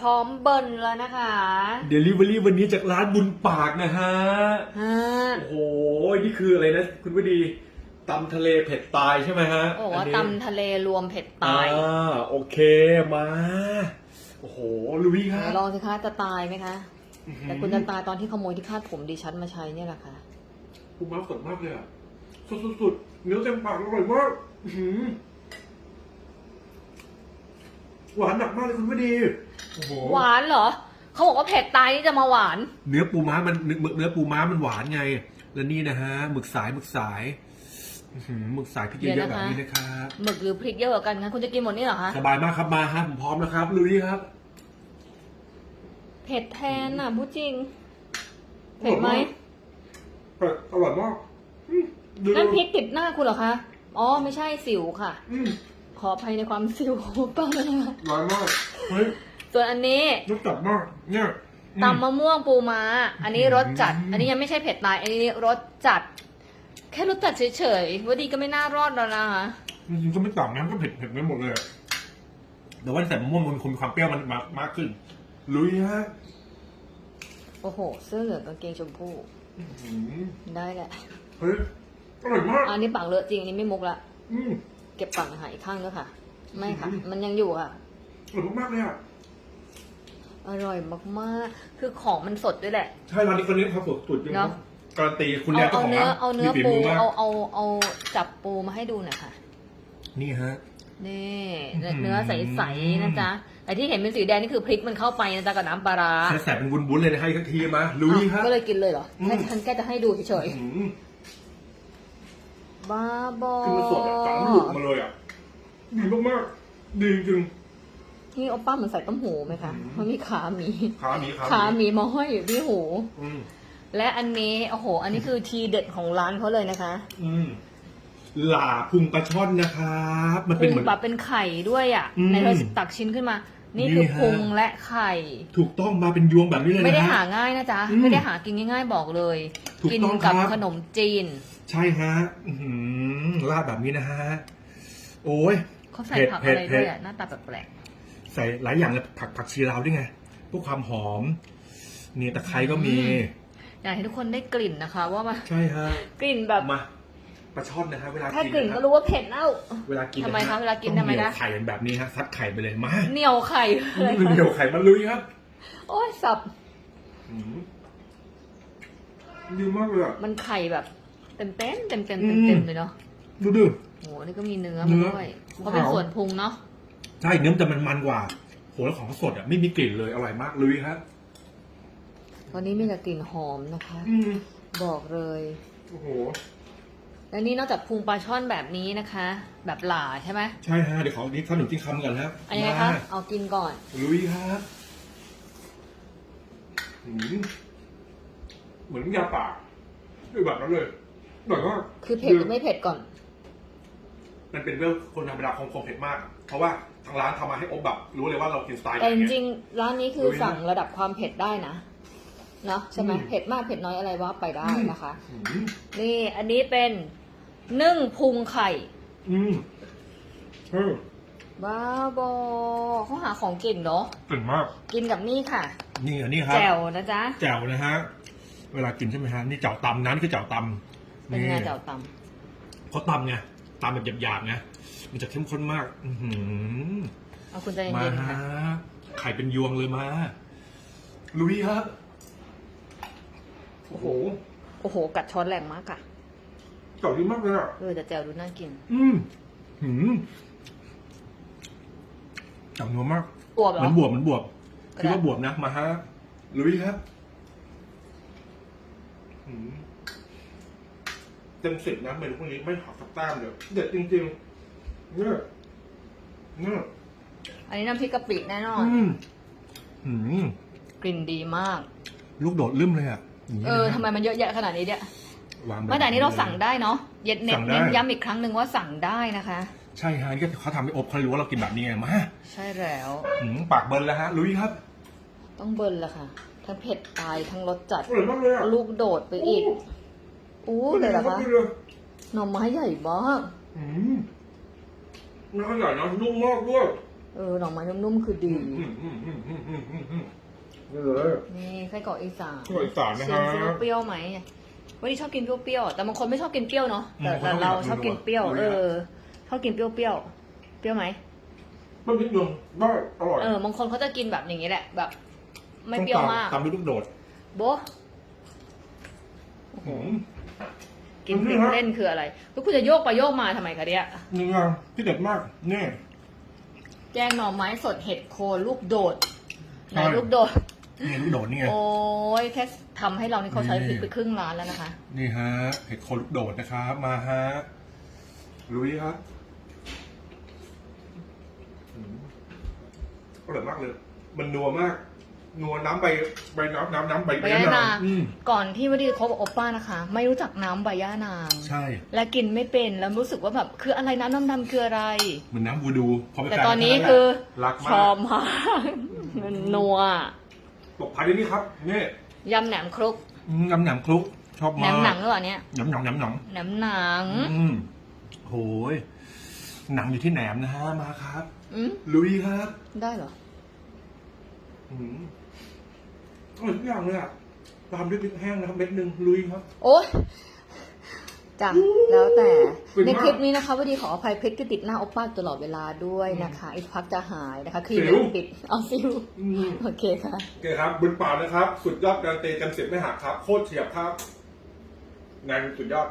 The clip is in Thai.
พร้อมเบิ้ลแล้วนะคะเดลิเวอรี่วันนี้จากร้านบุญปากนะฮะ ฮะโอ้โห นี่คืออะไรนะ คุณวดีตำทะเลเผ็ดตายใช่ไหมฮะบอกว่าอันนี้ตำทะเลรวมเผ็ดตายอ่าโอเคมา โอ้โหลุยครับ ลองสิคะจะตายไหมคะ อื้อหือ แต่คุณจะตายตอนที่ขโมยที่คาดผมดิฉันมาใช้เนี่ยแหละค่ะ คุณม้าสดมากเลยอะสดสุดสุดๆเนื้อเต็มปากอร่อยมากอื้อหือ หวานหนักมากเลยคุณวดีโอ้โหหวานเหรอ เขาบอกว่าเผ็ดตายนี่จะมาหวาน เนื้อปูม้ามันเนื้อเนื้อปูม้ามันหวานไง แล้วนี่นะฮะหมึกสายหมึกสายอื้อหือหมึกสายพริกเยเดี๋อะยวๆนะคะ แบบนี้นะครับหมึกหรือพริกเยอะกว่ากันคะคุณจะกินหมดนี่เหรอคะสบายมากครับมาฮะผมพร้อมแล้วครับลุยครับเผ็ดแทนอะพูดจริงเผ็ดไหมเผ็ดอร่อยมากอืมดูนั่นพริกติดหน้าคุณเหรอคะอ๋อไม่ใช่สิวค่ะ อืม ขออภัยในความสิวของป้านะคะอร่อยมากเฮ้ยส่วนอันนี้รสจัดมากเนี่ยอืตำมะม่วงปูม้า อันนี้รสจัดอืมอันนี้ยังไม่ใช่เผ็ดตาย อันนี้รสจัด แค่รสจัดเฉยๆว่าดีก็ไม่น่ารอดแล้วนะคะจริงๆก็ไม่ต่างนะก็เผ็ดเผ็ดไม่หมดเลยอะแต่ว่าใส่มะม่วงมันคงมีความเปรี้ยวมันมากมากขึ้น ลุยฮะโอ้โหเสื้อเหลืองกางเกงชมพูอื้อหือได้แหละเฮ้ยอร่อยมากอันนี้ปากเลอะจริงอันนี้ไม่มุกละอืม เก็บปากหายอีกข้างด้วยค่ะ ไม่ค่ะอืมมันยังอยู่ค่ะอร่อยมากๆเลยอะอร่อยมากๆ คือของมันสดด้วยแหละ ใช่ร้านนี้คนนี้เขาสดสุดจริงเนอะการันตีคุณเอาแรกเจ้าเอาของเนื้อร้านเอาเนื้อมีฝีปูมือมากเอาเอาเอาจับปูมาให้ดูหน่อยค่ะ นี่ฮะ นี่อื้อหือ เนื้อใสๆนะจ๊ะไอ้ที่เห็นเป็นสีแดงนี่คือพริกมันเข้าไปนะจ๊ะกับน้ำปลาร้าใส่ใส่เป็นวุ้นๆเลยนะให้ทักทีมาลุยครับอ้าวก็เลยกินเลยเหรออืม แค่ฉันแค่จะให้ดูเฉยอื้อหือๆ บ้าบอคือมันสดอะจากลูกมาเลยอะดีมากๆดีจริงนี่โอป้าเหมือนใส่ต้มหูไหมคะอืมมันมีขาหมีขาหมีขาขาหมีมาห้อยอยู่ที่หูอืมและอันนี้โอ้โห อันนี้คือทีเด็ดของร้านเขาเลยนะคะ อืมหลาพุงปลาช่อนนะครับมันพุเป็นงเหมือนแบบเป็นไข่ด้วยอะอืมในเธอตักชิ้นขึ้นมา นี่นี่คือฮะพุงและไข่ ถูกต้องมาเป็นยวงแบบนี้เลยนะไม่ได้ฮะหาง่ายนะจ๊ะอืมไม่ได้หากินง่ายๆบอกเลย ถูกกินต้องกับครับขนมจีน ใช่ฮะอื้อหือราดแบบนี้นะฮะ โอ้ย เขาใส่เผ็ดผักเผ็อะดไรเผ็ด้ดวยอะหน้าตาแปลกใส่หลายอย่างเลยผักผักชีลาวด้วยไงพวกความหอม นี่ตะไคร้ก็มี ๆอยากให้ทุกคนได้กลิ่นนะคะ ว่ามันใช่ฮะกลิ่นแบบ มาปลาช่อนนะฮะเวลาแค่กินกลิ่นนะก็ฮะรู้ว่าเผ็ดแล้ว เวลากินทำไมนฮคะเวลากินต้องทำไมเหนียวคะไข่กันแบบนี้ฮะซัดไข่ไปเลยมาเหนียวไข่อะไรเหนียวไข่มาลุยครับ โอ้ยสับ อืม ดีมากเลยอะ มันไข่แบบเต็มเต็มเต็มเต็มอืเต็มมเต็มเลยเนาะ ดูดิโหนี่ก็มีเนื้อเนื้มาอด้วยขาวเขาเป็นส่วนพุงเนาะ ใช่เนื้อมันจะมันมันๆกว่า โหแล้วของสดอะไม่มีกลิ่นเลยอร่อยมากลุยครับวันนี้มีแต่กลิ่นหอมนะคะอืมบอกเลย โอ้โหและนี่นอกจากพุงปลาช่อนแบบนี้นะคะ แบบหลาใช่ไหมใช่ฮะเดี๋ยวขอนี่ขนมจีนคำกันครับอันนี้ไงคะเอากินก่อนมาลุยครับอืม เหมือนยาป่าด้วยแบบนั้นเลยอร่อยมากคือเผ็ดหรือไม่เผ็ดก่อน มันเป็นเรื่องคนธรรมดาคงคงเผ็ดมาก เพราะว่าทางร้านทำมาให้อบแบบรู้เลยว่าเรากินสไตล์ไหนแต่จเนี่ยริงๆร้านนี้คือลุยนะสั่งระดับความเผ็ดได้นะเนาะใช่ไหมอืมเผ็ดมากเผ็ดน้อยอะไรว่าไปได้นะคะอืมนี่อันนี้เป็นนึ่งพุงไข่ อืมเออบ้าบอเขาหาของเก่งเนาะเก่งมาก กินกับนี่ค่ะ นี่อันนี้ครับแจ่วนะจ๊ะแจ่วนะฮะ เวลากินใช่ไหมฮะนี่แจ่วตำนะนี่คือแจ่วตำเป็นไงแจ่วตเขาตำไงตำแบบหยาบๆไงมันจะเข้มข้นมาก อือหือำเอาคุณใจมาเย็นๆฮะค่ะไข่เป็นยวงเลยมาลุยครับโอ้โหโอ้โห กัดช้อนแรงมากค่ะเก่าดีมากเลยอะ เออแต่แจ่วดูน่ากิน อืมหืมจับนัวมากบวบเหรเหมืออนบวบเหมือนบวบก็คิดได้ว่าบวบนะมาฮะลุยครับหืม เต็มสิบนะเมนูพวกนี้ไม่หักสักแต้มเลยเด็ดจริงๆเนี่ยเนี่ยอันนี้น้ำพริกกะปิแน่นอน อืมหืมกลิ่นดีมาก ลูกโดดลืมเลยอะย่างนี้เออนะฮะทำไมมันเยอะแยะขนาดนี้เนี่ยวางแบบ เมื่อแต่นี้เราสั่งได้เนาะเย็นเน็ตสั่งได้ เน้นย้ำอีกครั้งหนึ่งว่าสั่งได้นะคะ ใช่ฮะนี่ก็เขาทำให้อบเขารู้ว่าเรากินแบบนี้ไงมาใช่แล้ว หืมปากเบิร์นแล้วฮะลุยครับ ต้องเบิร์นละค่ะ ทั้งเผ็ดตายทั้งรสจัด อร่อยมากเลยอะลูกโดดไปอีก อู้เลยเหรอคะดีเลยหน่อไม้ใหญ่มากอืมเนื้อใหญ่นะนุ่มมากด้วยเออหน่อไม้นุ่มๆคือดี อืมอืมอืมอืมอืมอืมไส้กรอกอีสานไส้กรอกอีสานนะชิฮะมซิว่าเปรี้ยวไหมวันนี้ชอบกินเปรี้ยวๆแต่บางคนไม่ชอบกินเปรี้ยวเนาะแต่บางคนแต่เราชชออบบกิกินนเปเปรี้รี้ยยววๆเออชอบกินเปรี้ยวเปรี้ยวเปรี้ยวไหม มันนิดนึงได้อร่อย เออบางคนเขาจะกินแบบอย่างนี้แหละ แบบ ไม่เปรี้ยวมากตามด้วยลูกโดดโบ๊ะโอ้โหหืม กินพริกเล่นคืออะไรแล้วคุณจะโยกไปโยกมาทำไมคะเนี่ยเนื้อที่เด็ดมากนี่แกงหน่อไม้สดเห็ดโคนลูกโดดไหนใช่ลูกโดด นี่ลูกโดดนี่ไงโอ้ยแค่ทำให้เรานี่เขาใช้พริกไปครึ่งล้านแล้วนะคะ นี่ฮะเห็ดโคนลูกโดดนะครับ มาฮะลุยครับอืมอร่อยมากเลย มันนัวมาก นัวน้ำใบใบน้ำน้ำน้ำใบใบย่านางอืมก่อนที่วดีคบกับโอป้านะคะ ไม่รู้จักน้ำใบย่านาง ใช่ และกินไม่เป็นแล้วรู้สึกว่าแบบคืออะไรน้ำดำๆคืออะไร เหมือนน้ำบูดูพอไปแต่กลายตอนนี้เป็คือรักชมาอกบมากมันนัวตกท้ายด้วยนี่ครับนี่ยำแหนมครุกอืมน้ำหนังคลุก ชอบแหนมากมหนังหรือเปล่าเนี่ยหนำหนังหนำหนังแหนมหนังอืมโหยหนังอยู่ที่แหนมนะฮะมาครับ อืมลุยครับได้เหรอ อืม อร่อยทุกอย่างเลยอะตามด้วยพริกแห้งนะครับเม็ดหนึ่งลุยครับ โอ๊ยจ้ะแล้วแต่เป็นในมากคลิปนี้นะคะวดีขออภัยเพชรก็ติดหน้าโอป้าตลอดเวลาด้วยนะคะ อีกพักจะหายนะคะครีมสิวติดเอาซิวอืมโอเคค่ะโอเคครับบนป่านะครับ สุดยอดการเตะกันเสร็จไม่หักครับ โคตรเฉียบครับงานสุดยอด